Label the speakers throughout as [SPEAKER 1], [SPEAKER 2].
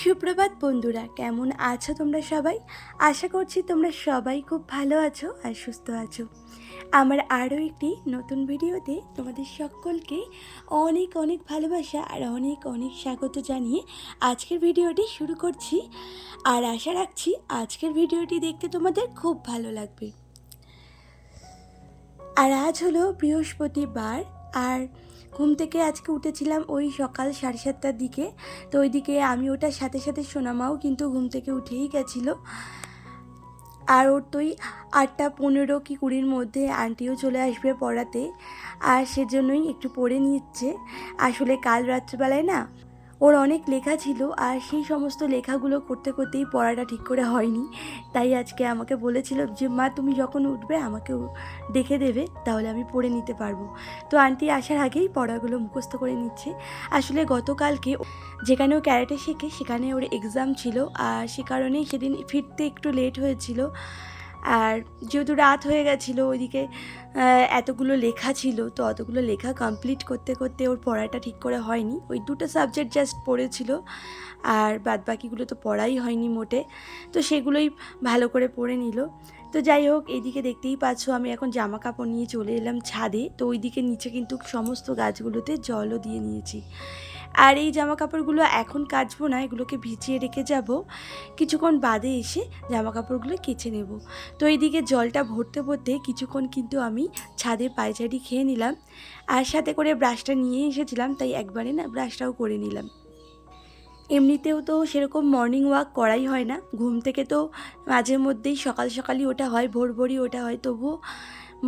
[SPEAKER 1] সুপ্রভাত বন্ধুরা, কেমন আছো তোমরা সবাই? আশা করছি তোমরা সবাই খুব ভালো আছো আর সুস্থ আছো। আমার আরও একটি নতুন ভিডিওতে তোমাদের সকলকে অনেক অনেক ভালোবাসা আর অনেক অনেক স্বাগত জানিয়ে আজকের ভিডিওটি শুরু করছি। আর আশা রাখছি আজকের ভিডিওটি দেখতে তোমাদের খুব ভালো লাগবে। আর আজ হলো বৃহস্পতিবার, আর ঘুম থেকে আজকে উঠেছিলাম ওই সকাল সাড়ে সাতটার দিকে। তো ওইদিকে আমি ওটার সাথে সাথে সোনামাও কিন্তু ঘুম থেকে উঠেই গেছিল। আর ওর তো আটটা পনেরো কি কুড়ির মধ্যে আন্টিও চলে আসবে পড়াতে। আর সেজন্যই একটু পড়ে নিচ্ছে। আসলে কাল রাত্রিবেলায় না ওর অনেক লেখা ছিল আর সেই সমস্ত লেখাগুলো করতে করতেই পড়াটা ঠিক করে হয়নি। তাই আজকে আমাকে বলেছিল যে, মা, তুমি যখন উঠবে আমাকে দেখে দেবে, তাহলে আমি পড়ে নিতে পারব। তো আন্টি আসার আগেই পড়াগুলো মুখস্থ করে নিচ্ছে। আসলে গতকালকে যেখানে ও ক্যারেটে শেখে, সেখানে ওর এক্সাম ছিল আর সে কারণেই সেদিন ফিরতে একটু লেট হয়েছিল। আর যেহেতু রাত হয়ে গেছিল, ওইদিকে এতগুলো লেখা ছিল, তো অতগুলো লেখা কমপ্লিট করতে করতে ওর পড়াটা ঠিক করে হয়নি। ওই দুটো সাবজেক্ট জাস্ট পড়েছিল, আর বাদ বাকিগুলো তো পড়াই হয়নি মোটে, তো সেগুলোই ভালো করে পড়ে নিল। তো যাই হোক, এদিকে দেখতেই পাচ্ছ, আমি এখন জামা কাপড় নিয়ে চলে এলাম ছাদে, তো ওইদিকে নিচে কিন্তু সমস্ত গাছগুলোতে জলও দিয়ে নিয়েছি। আর এই জামা কাপড়গুলো এখন কাচবো না, এগুলোকে ভিজিয়ে রেখে যাব। কিছুক্ষণ বাদে এসে জামা কাপড়গুলো কেচে নেব। তো এইদিকে জলটা ভরতে ভরতে কিছুক্ষণ কিন্তু আমি ছাদে পায়চারি খেয়ে নিলাম। আর সাথে করে ব্রাশটা নিয়ে এসেছিলাম, তাই একবারে না ব্রাশটাও করে নিলাম। এমনিতেও তো সেরকম মর্নিং ওয়াক করাই হয় না। ঘুম থেকে তো মাঝে মধ্যেই সকাল সকালই ওটা হয়, ভোর ভোরই ওটা হয়, তবুও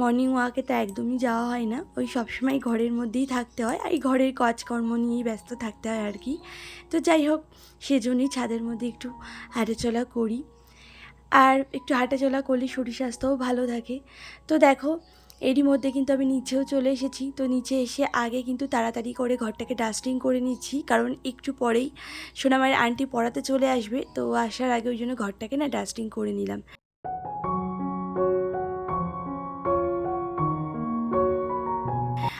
[SPEAKER 1] মর্নিং ওয়াকে তো একদমই যাওয়া হয় না। ওই সবসময় ঘরের মধ্যেই থাকতে হয় আর এই ঘরের কাজকর্ম নিয়েই ব্যস্ত থাকতে হয় আর কি। তো যাই হোক, সেজন্যই ছাদের মধ্যে একটু হাঁটাচলা করি। আর একটু হাঁটাচলা করলে শরীর স্বাস্থ্যও ভালো থাকে। তো দেখো, এরই মধ্যে কিন্তু আমি নিচেও চলে এসেছি। তো নিচে এসে আগে কিন্তু তাড়াতাড়ি করে ঘরটাকে ডাস্টিং করে নিচ্ছি। কারণ একটু পরেই সোনামায়ের আন্টি পড়াতে চলে আসবে। তো আসার আগে ওই জন্য ঘরটাকে না ডাস্টিং করে নিলাম।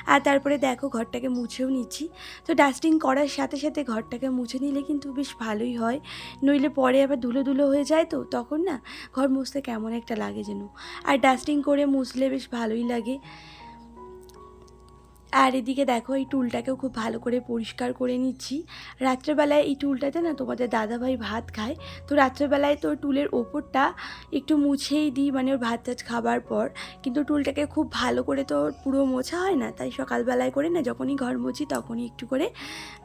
[SPEAKER 1] আর তারপরে দেখো ঘরটাকে মুছেও নিচ্ছি। তো ডাস্টিং করার সাথে সাথে ঘরটাকে মুছে নিলে কিন্তু বেশ ভালোই হয়। নইলে পরে আবার ধুলো ধুলো হয়ে যায় তো, তখন না ঘর মুছতে কেমন একটা লাগে যেন। আর ডাস্টিং করে মুছলে বেশ ভালোই লাগে। আর এদিকে দেখো, এই টুলটাকেও খুব ভালো করে পরিষ্কার করে নিচ্ছি। রাত্রেবেলায় এই টুলটাতে না তোমাদের দাদাভাই ভাত খায়। তো রাত্রেবেলায় তো টুলের ওপরটা একটু মুছেই দিই মানে ওর ভাত টাত খাবার পর। কিন্তু টুলটাকে খুব ভালো করে তো পুরো মোছা হয় না, তাই সকালবেলায় করে না যখনই ঘর মুছি তখনই একটু করে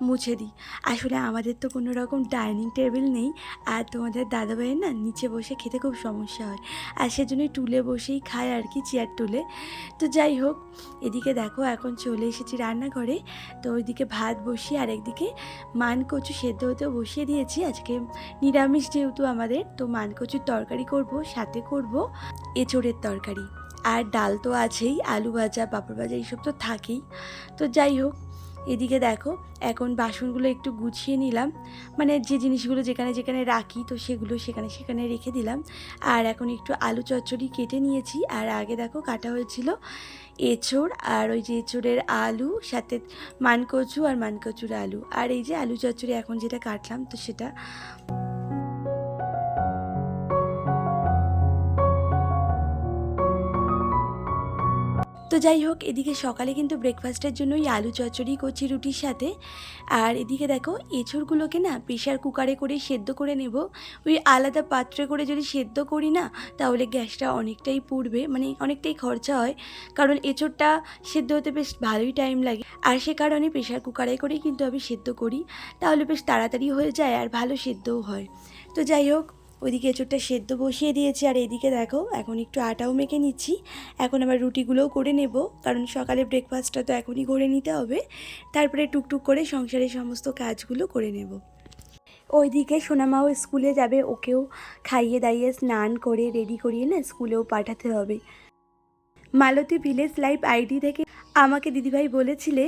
[SPEAKER 1] মুছে দিই। আসলে আমাদের তো কোনো রকম ডাইনিং টেবিল নেই, আর তোমাদের দাদাভাইয়ের না নিচে বসে খেতে খুব সমস্যা হয়। আর সেজন্যই টুলে বসেই খায় আর কি, চেয়ার টুলে। তো যাই হোক, এদিকে দেখো, এখন চলে এসেছি রান্নাঘরে। তো ওইদিকে ভাত বসিয়ে আর একদিকে মান কচু সেদ্ধ হতেও বসিয়ে দিয়েছি। আজকে নিরামিষ যেহেতু আমাদের, তো মান কচুর তরকারি করব, সাথে করব এঁচড়ের তরকারি। আর ডাল তো আছেই, আলু ভাজা, পাঁপড় ভাজা, এইসব তো থাকেই। তো যাই হোক এদিকে দেখো, এখন বাসনগুলো একটু গুছিয়ে নিলাম। মানে যে জিনিসগুলো যেখানে যেখানে রাখি, তো সেগুলো সেখানে সেখানে রেখে দিলাম। আর এখন একটু আলু চচ্চড়ি কেটে নিয়েছি। আর আগে দেখো কাটা হয়েছিল এঁচড় আর ওই যে এঁচড়ের আলু, সাথে মানকচু আর মানকচুর আলু। আর এই যে আলু চচ্চড়ি এখন যেটা কাটলাম, তো সেটা তো যাই হোক, এদিকে সকালে কিন্তু ব্রেকফাস্টের জন্য ওই আলু চচ্চড়ি, কচি রুটির সাথে। আর এদিকে দেখো, এঁচড়গুলোকে না প্রেশার কুকারে করে সেদ্ধ করে নেব। ওই আলাদা পাত্রে করে যদি সেদ্ধ করি না, তাহলে গ্যাসটা অনেকটাই পুড়বে মানে অনেকটাই খরচা হয়। কারণ এঁচড়টা সেদ্ধ হতে বেশ ভালোই টাইম লাগে। আর সে কারণে প্রেশার কুকারে করেই কিন্তু আমি সেদ্ধ করি। তাহলে বেশ তাড়াতাড়ি হয়ে যায় আর ভালো সেদ্ধও হয়। তো যাই হোক ওইদিকে এঁচড়টা সেদ্ধ বসিয়ে দিয়েছি আর এদিকে দেখো, এখন একটু আটাও মেখে নিচ্ছি। এখন আবার রুটিগুলোও করে নেব, কারণ সকালে ব্রেকফাস্টটা তো এখনই করে নিতে হবে। তারপরে টুকটুক করে সংসারের সমস্ত কাজগুলো করে নেব। ওইদিকে সোনামাও স্কুলে যাবে, ওকেও খাইয়ে দাইয়ে স্নান করে রেডি করিয়ে না স্কুলেও পাঠাতে হবে। মালতী ভিলেজ লাইফ আইডি থেকে আমাকে দিদিভাই বলেছিলে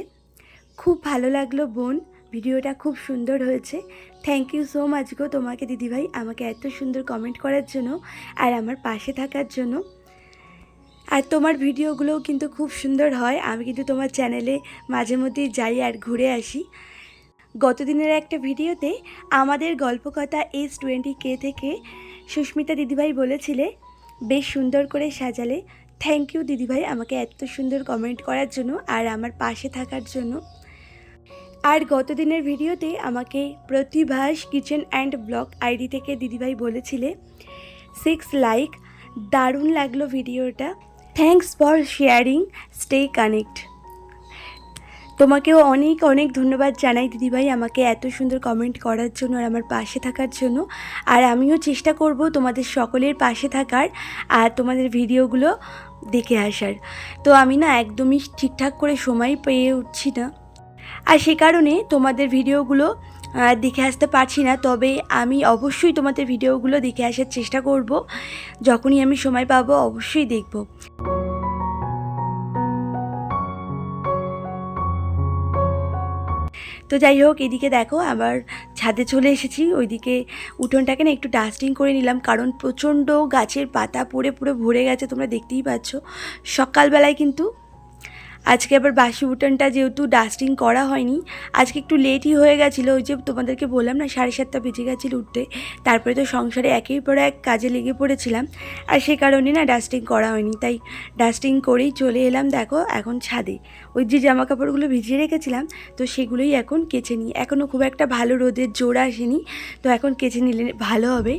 [SPEAKER 1] খুব ভালো লাগল বোন ভিডিওটা খুব সুন্দর হয়েছে। থ্যাংক ইউ সো মাচ গো তোমাকে দিদিভাই। আমাকে এত সুন্দর কমেন্ট করার জন্য আর আমার পাশে থাকার জন্য। আর তোমার ভিডিওগুলোও কিন্তু খুব সুন্দর হয়। আমি কিন্তু তোমার চ্যানেলে মাঝে মধ্যেই যাই আর ঘুরে আসি। গতদিনের একটা ভিডিওতে আমাদের গল্পকথা এস টোয়েন্টি কে থেকে সুস্মিতা দিদিভাই বলেছিলে, বেশ সুন্দর করে সাজালে। থ্যাংক ইউ দিদিভাই আমাকে এত সুন্দর কমেন্ট করার জন্য আর আমার পাশে থাকার জন্য। আর গতদিনের ভিডিওতে আমাকে Pratibhas kitchen and blog ID থেকে দিদিভাই বলেছিলে সিক্স লাইক দারুণ লাগল ভিডিওটা। Thanks for sharing stay connect তোমাকেও অনেক অনেক ধন্যবাদ জানাই দিদিভাই আমাকে এত সুন্দর কমেন্ট করার জন্য আর আমার পাশে থাকার জন্য। আর আমিও চেষ্টা করব তোমাদের সকলের পাশে থাকার আর তোমাদের ভিডিওগুলো দেখে আসার। তো আমি না একদমই ঠিকঠাক করে সময় পেয়ে উঠছি না। আর সে কারণে তোমাদের ভিডিওগুলো দেখে আসতে পারছি না। তবে আমি অবশ্যই তোমাদের ভিডিওগুলো দেখে আসার চেষ্টা করব। যখনই আমি সময় পাবো, অবশ্যই দেখব। তো যাই হোক, এদিকে দেখো, আবার ছাদে চলে এসেছি। ওইদিকে উঠোনটাকে না একটু ডাস্টিং করে নিলাম, কারণ প্রচণ্ড গাছের পাতা পড়ে পুরো ভরে গেছে, তোমরা দেখতেই পাচ্ছ। সকালবেলায় কিন্তু আজকে আবার বাসি উঠোনটা যেহেতু ডাস্টিং করা হয়নি, আজকে একটু লেটই হয়ে গেছিল, ওই যে তোমাদেরকে বললাম না, সাড়ে সাতটা বেজে গেছিল উঠতে, তারপরে তো সংসারে একের পর এক কাজে লেগে পড়েছিলাম, আর সে কারণে না ডাস্টিং করা হয়নি, তাই ডাস্টিং করেই চলে এলাম, দেখো এখন ছাদে। ওই যে জামা কাপড়গুলো ভিজিয়ে রেখেছিলাম, তো সেগুলোই এখন কেচে নিই। এখনও খুব একটা ভালো রোদের জোর আসেনি, তো এখন কেচে নিলে ভালো হবে,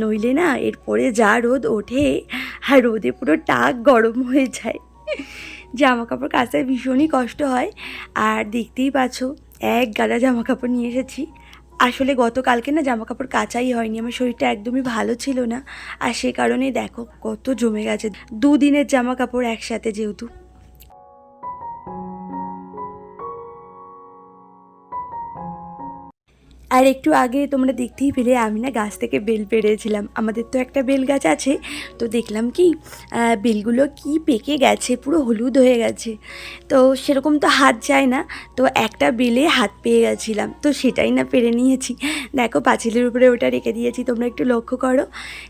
[SPEAKER 1] নইলে না এরপরে যা রোদ ওঠে, আর রোদে পুরো টাক গরম হয়ে যায়। জামা কাপড় কাচতে ভীষণই কষ্ট হয়। আর দেখতেই পাচ্ছ, এক গাদা জামা কাপড় নিয়ে এসেছি। আসলে গতকালকে না জামা কাপড় কাচাই হয়নি, আমার শরীরটা একদমই ভালো ছিল না। আর সে কারণে দেখো, কত জমে গেছে। দুদিনের জামা কাপড় একসাথে যেহেতু। আর একটু আগে তোমরা দেখতেই পেলে, আমি না গাছ থেকে বেল পেড়েছিলাম। আমাদের তো একটা বেল গাছ আছে, তো দেখলাম কি বেলগুলো কি পেকে গেছে, পুরো হলুদ হয়ে গেছে। তো সেরকম তো হাত যায় না, তো একটা বেলে হাত পেয়ে গেছিলাম, তো সেটাই না পেরে নিয়েছি। দেখো, পাঁচিলের উপরে ওটা রেখে দিয়েছি, তোমরা একটু লক্ষ্য করো।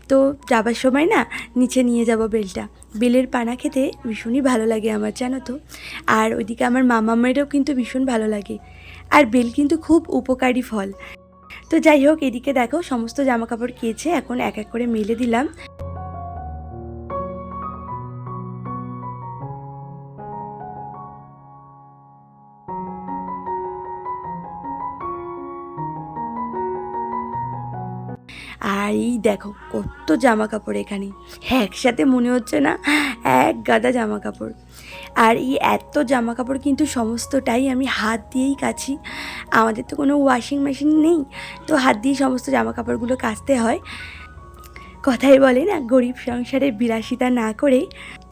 [SPEAKER 1] তো যাবার সময় না, নিচে নিয়ে যাব বেলটা। বেলের পানা খেতে ভীষণই ভালো লাগে আমার, জানো তো। আর ওইদিকে আমার মামামেরও কিন্তু ভীষণ ভালো লাগে। আর বেল কিন্তু খুব উপকারী ফল। তো যাই হোক, এদিকে দেখো, সমস্ত জামাকাপড় কেচে এখন এক এক করে মেলে দিলাম। আর এই দেখো, কত জামা কাপড় এখানে। একসাথে মনে হচ্ছে না এক গাদা জামা কাপড় আর এই এত জামা কাপড় কিন্তু সমস্তটাই আমি হাত দিয়েই কাছি আমাদের তো কোনো ওয়াশিং মেশিন নেই, তো হাত দিয়ে সমস্ত জামা কাপড়গুলো কাচতে হয়। কথাই বলে না, গরিব সংসারে বিলাসিতা না করে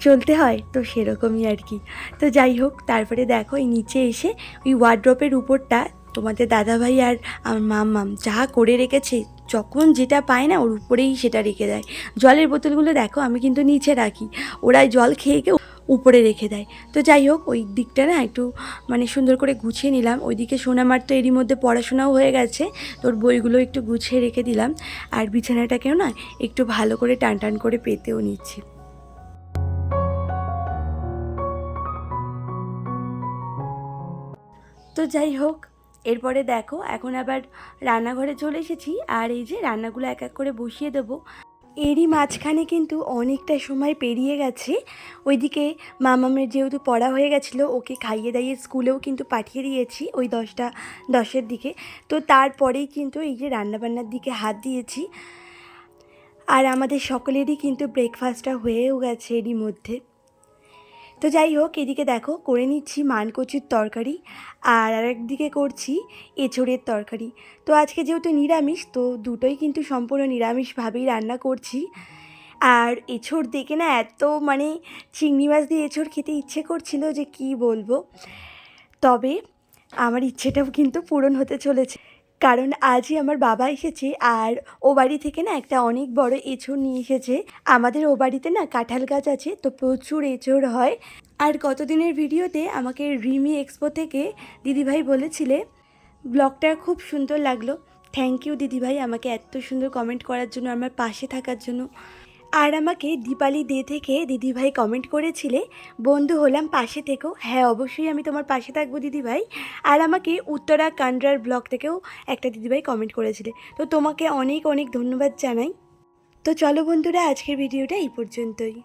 [SPEAKER 1] চলতে হয়, তো সেরকমই আর কি। তো যাই হোক, তারপরে দেখো এই নিচে এসে ওই ওয়ার্ড্রপের উপরটা তোমাদের দাদাভাই আর আমার মাম্মাম যা করে রেখেছে, যখন যেটা পায় না ওর উপরেই সেটা রেখে দেয়। জলের বোতলগুলো দেখো, আমি কিন্তু নিচে রাখি। ওরা জল খেয়ে খেয়ে উপরে রেখে দেয়। তো যাই হোক, ওই দিকটা না একটু মানে সুন্দর করে গুছিয়ে নিলাম। ওইদিকে সোনামার তো এরই মধ্যে পড়াশোনাও হয়ে গেছে তোর বইগুলো একটু গুছিয়ে রেখে দিলাম। আর বিছানাটাকেও না একটু ভালো করে টান টান করে পেতেও নিচ্ছি। তো যাই হোক এরপরে দেখো, এখন আবার রান্নাঘরে চলে এসেছি, আর এই যে রান্নাগুলো এক এক করে বসিয়ে দেবো। এরই মাঝখানে কিন্তু অনেকটা সময় পেরিয়ে গেছে। ওইদিকে মামামের যেহেতু পড়া হয়ে গেছিল, ওকে খাইয়ে দাইয়ে স্কুলেও কিন্তু পাঠিয়ে দিয়েছি ওই দশটা, দশের দিকে। তো তারপরেই কিন্তু এই যে রান্নাবান্নার দিকে হাত দিয়েছি। আর আমাদের সকলেরই কিন্তু ব্রেকফাস্টটা হয়েও গেছে এরই মধ্যে। তো যাই হোক, এদিকে দেখো, করে নিচ্ছি মানকচুর তরকারি আর আরেকদিকে করছি এঁচড়ের তরকারি। তো আজকে যেহেতু নিরামিষ, তো দুটোই কিন্তু সম্পূর্ণ নিরামিষভাবেই রান্না করছি। আর এঁচড় দেখে না এত মানে চিংড়ি মাছ দিয়ে এঁচড় খেতে ইচ্ছে করছিল যে কি বলব? তবে আমার ইচ্ছেটাও কিন্তু পূরণ হতে চলেছে। কারণ আজই আমার বাবা এসেছে আর ও বাড়ি থেকে না একটা অনেক বড় এঁচড় নিয়ে এসেছে। আমাদের ও বাড়িতে না কাঁঠাল গাছ আছে, তো প্রচুর এঁচড় হয়। আর গতদিনের ভিডিওতে আমাকে রিমি এক্সপো থেকে দিদিভাই বলেছিলে, ব্লগটা খুব সুন্দর লাগল। থ্যাংক ইউ দিদিভাই আমাকে এত সুন্দর কমেন্ট করার জন্য, আমার পাশে থাকার জন্য। আর আমাকে দীপালি দে থেকে দিদিভাই কমেন্ট করেছিলে, বন্ধু হলাম পাশে থেকেও হ্যাঁ অবশ্যই আমি তোমার পাশে থাকব দিদিভাই। আর আমাকে উত্তরা কান্ড্রার ব্লগ থেকেও একটা দিদিভাই কমেন্ট করেছিলে। তো তোমাকে অনেক অনেক ধন্যবাদ জানাই। তো চলো বন্ধুরা, আজকের ভিডিওটা এই পর্যন্তই।